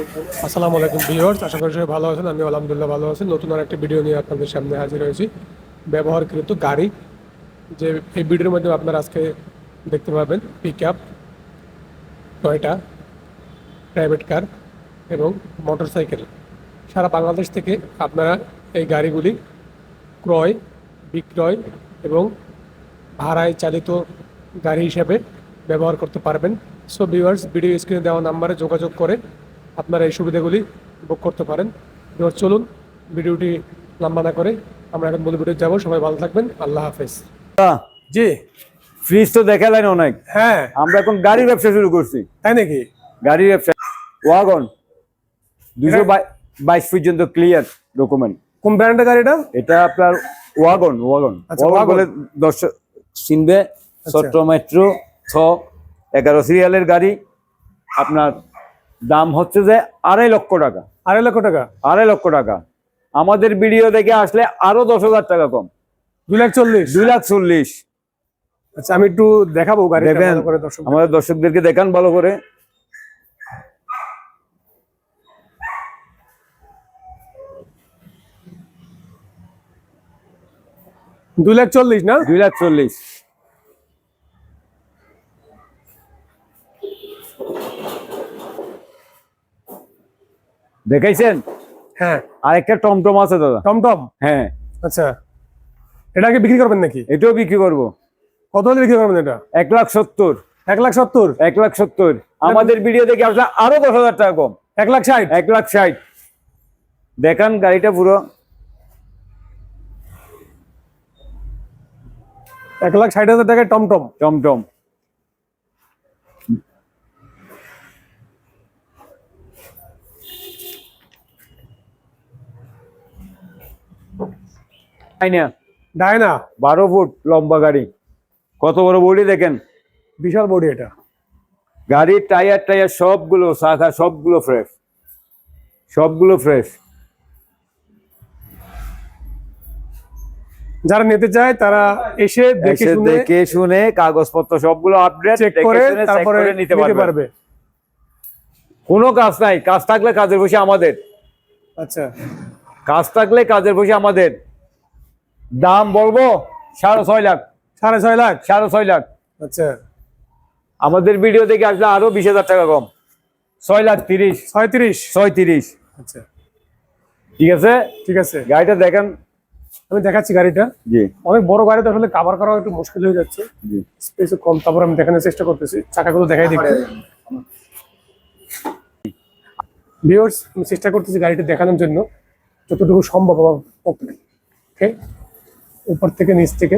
আসসালামু আলাইকুম ভিউয়ার্স, আশা করি সবাই ভালো আছেন আমি আলহামদুলিল্লাহ ভালো আছি। নতুন আর একটা ভিডিও নিয়ে আপনাদের সামনে হাজির হয়েছি। ব্যবহারকৃত গাড়ি, যে এই ভিডিওর মধ্যে আপনারা আজকে দেখতে পাবেন pick up Toyota private car এবং মোটরসাইকেল সারা বাংলাদেশ থেকে আপনারা এই গাড়িগুলি ক্রয়, বিক্রয় এবং ভাড়ায় চালিত গাড়ি হিসাবে ব্যবহার করতে পারবেন। সো ভিউয়ার্স ভিডিও স্ক্রিনে দেওয়া নাম্বারে যোগাযোগ করে আপনারা এই সুবিধাগুলি বুক করতে পারেন। এবার চলুন ভিডিওটি লম্বা না করে আমরা এখন মূল ভিডিও যাব। সবাই ভালো থাকবেন। আল্লাহ হাফেজ। জি ফ্রিজ তো দেখালেন অনেক। হ্যাঁ। আমরা এখন গাড়ির ব্যবসা শুরু করছি। তাই নাকি? গাড়ির ব্যবসা। ওয়াগন দুশো বাইশ পর্যন্ত ক্লিয়ার ডকুমেন্ট কোন ব্র্যান্ডের গাড়িটা? এটা আপনার ওয়াগন ওয়াগন। আচ্ছা, ওয়াগন। বলে দর্শক চিনবে ছোট্ট মেট্রো ছ এগারো সিরিয়ালের গাড়ি। আপনার দাম হচ্ছে যে আড়াই লক্ষ টাকা। আড়াই লক্ষ টাকা? আড়াই লক্ষ টাকা। আমাদের ভিডিও দেখে আসলে আরও দশ হাজার টাকা কম। দুই লাখ চল্লিশ? দুই লাখ চল্লিশ। আচ্ছা আমি একটু দেখাবো দেখেন আমাদের দর্শকদেরকে দেখান ভালো করে। দুই লাখ চল্লিশ না? দুই লাখ চল্লিশ। দেখাইছেন? হ্যাঁ। আর একটা টমটম আছে দাদা। টমটম? হ্যাঁ। আচ্ছা। এটাকে বিক্রি করবেন নাকি? এটাও বিক্রি করব। কত হলে বিক্রি করবেন এটা? এক লাখ সত্তর। এক লাখ সত্তর? এক লাখ সত্তর। আমাদের ভিডিও দেখে আসলে আরও দশ হাজার টাকা কম। এক লাখ ষাট? এক লাখ ষাট। দেখান গাড়িটা পুরো। এক লাখ ষাট হাজার টাকায় টমটম। টমটম। বারো ফুট লম্বা গাড়ি। কত বড় বডি দেখেন? বিশাল বডি এটা। গাড়ির টায়ার টায়ার সবগুলো শাখা সবগুলো ফ্রেশ সবগুলো ফ্রেশ যারা নিতে চায় তারা এসে দেখে শুনে দেখে শুনে কাগজপত্র সবগুলো আপডেট চেক করে তারপরে নিতে পারবে। কোনো কাজ নাই। কাজ থাকলে কাজের বসে আমাদের। আচ্ছা। কাজ থাকলে কাজের বসে আমাদের। দাম বলব? সাড়ে ছয় লাখ। সাড়ে ছয় লাখ? সাড়ে ছয় লাখ। আচ্ছা। আমাদের ভিডিও দেখে আসলে আরও বিশ হাজার টাকা কম। ছয় লাখ তিরিশ। ছয় তিরিশ? ছয় তিরিশ। আচ্ছা। ঠিক আছে? ঠিক আছে। গাড়িটা দেখেন। আমি দেখাচ্ছি গাড়িটা। জি। অনেক বড় গাড়িতে আসলে কাভার করা একটু মুশকিল হয়ে যাচ্ছে। জি। স্পেস কম তারপর আমি দেখানোর চেষ্টা করতেছি। চাকাগুলো দেখাই দেখি ভিউয়ার্স আমি চেষ্টা করতেছি গাড়িটা দেখানোর জন্য। যতটুকু সম্ভব আমার পক্ষে। ওকে উপর থেকে নিচ থেকে।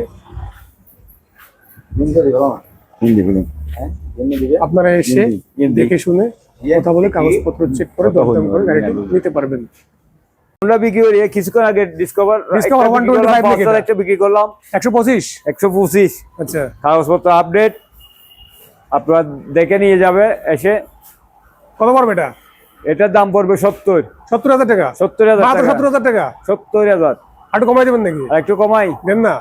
আপনারা এসে। দেখে শুনে কথা বলে কাগজপত্র চেক করে দরদাম করে গাড়িটা হ্যাঁ। নিতে পারবেন। আমরা বিক্রি করি। কিছুক্ষণ আগে ডিসকভার Discover 125 একটা বিক্রি করলাম। একশো পঁচিশ? একশো পঁচিশ। আচ্ছা। কাগজপত্র আপডেট আপনারা দেখে নিয়ে যাবে এসে। কত পড়বে এটা? এটার দাম পড়বে সত্তর। সত্তর হাজার টাকা। সত্তর হাজার মাত্র টাকা। সত্তর হাজার টাকা? সত্তর হাজার। একটু কমাই দেবেন নাকি? একটু কমাই। দেন না।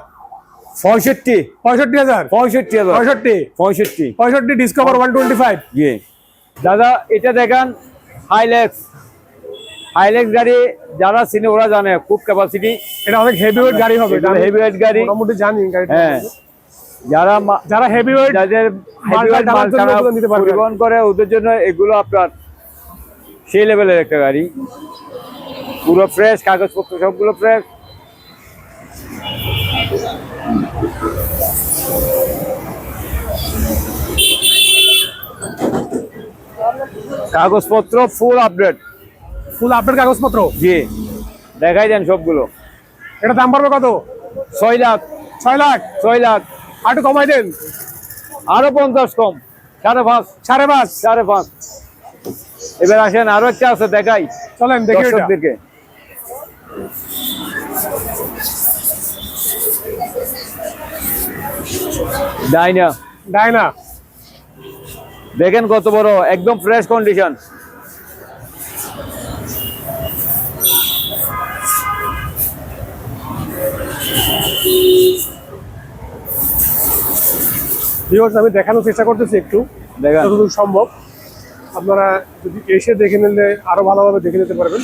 পঁয়ষট্টি। পঁয়ষট্টি হাজার। পঁয়ষট্টি হাজার। পঁয়ষট্টি। পঁয়ষট্টি। পঁয়ষট্টি ডিসকভার ওয়ান টোয়েন্টি ফাইভ দাদা এটা দেখান হাইলেক্স হাইলেক্স গাড়ি যারা চিনে ওরা জানে খুব ক্যাপাসিটি এটা অনেক হেভি ওয়েট গাড়ি হবে হেভি ওয়েট গাড়ি। মোটামুটি জানি হ্যাঁ। যারা যারা হেভি ওয়েট যাদের মাল। পরিবহন করে ওদের জন্য এগুলো আপনার সেই লেভেলের একটা গাড়ি। পুরো ফ্রেশ কাগজপত্র সবগুলো ফ্রেশ কাগজপত্র ফুল আপডেট ফুল আপডেট কাগজপত্র? জি। দেখাই দেন সবগুলো। এটা দাম পড়বে কত? ছয় লাখ। ছয় লাখ? ছয় লাখ। আর একটু কমাই দেন। আরও পঞ্চাশ কম। সাড়ে পাঁচ। সাড়ে পাঁচ? সাড়ে পাঁচ। এবার আসেন আরও একটা আছে দেখাই। চলেন দেখি ডাইনা। ডায়না দেখেন কত বড় একদম ফ্রেশ কন্ডিশন ভিউয়ার্স আমি দেখানোর চেষ্টা করতেছি একটু দেখেন। যতদূর সম্ভব। আপনারা যদি এসে দেখে নিলে আরও ভালোভাবে দেখে নিতে পারবেন।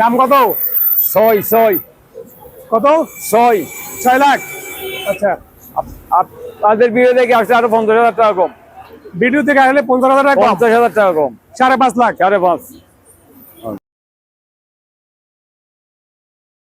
দাম কত? ছয় ছয়। কত? ছয়। ছয় লাখ। আচ্ছা। আপ- আপনাদের বিয়ে থেকে আসলে আরও পঞ্চাশ হাজার টাকা কম। ভিডিও থেকে আসলে পঞ্চাশ হাজার টাকা কম, পঞ্চাশ হাজার টাকা কম। সাড়ে পাঁচ লাখ। সাড়ে পাঁচ।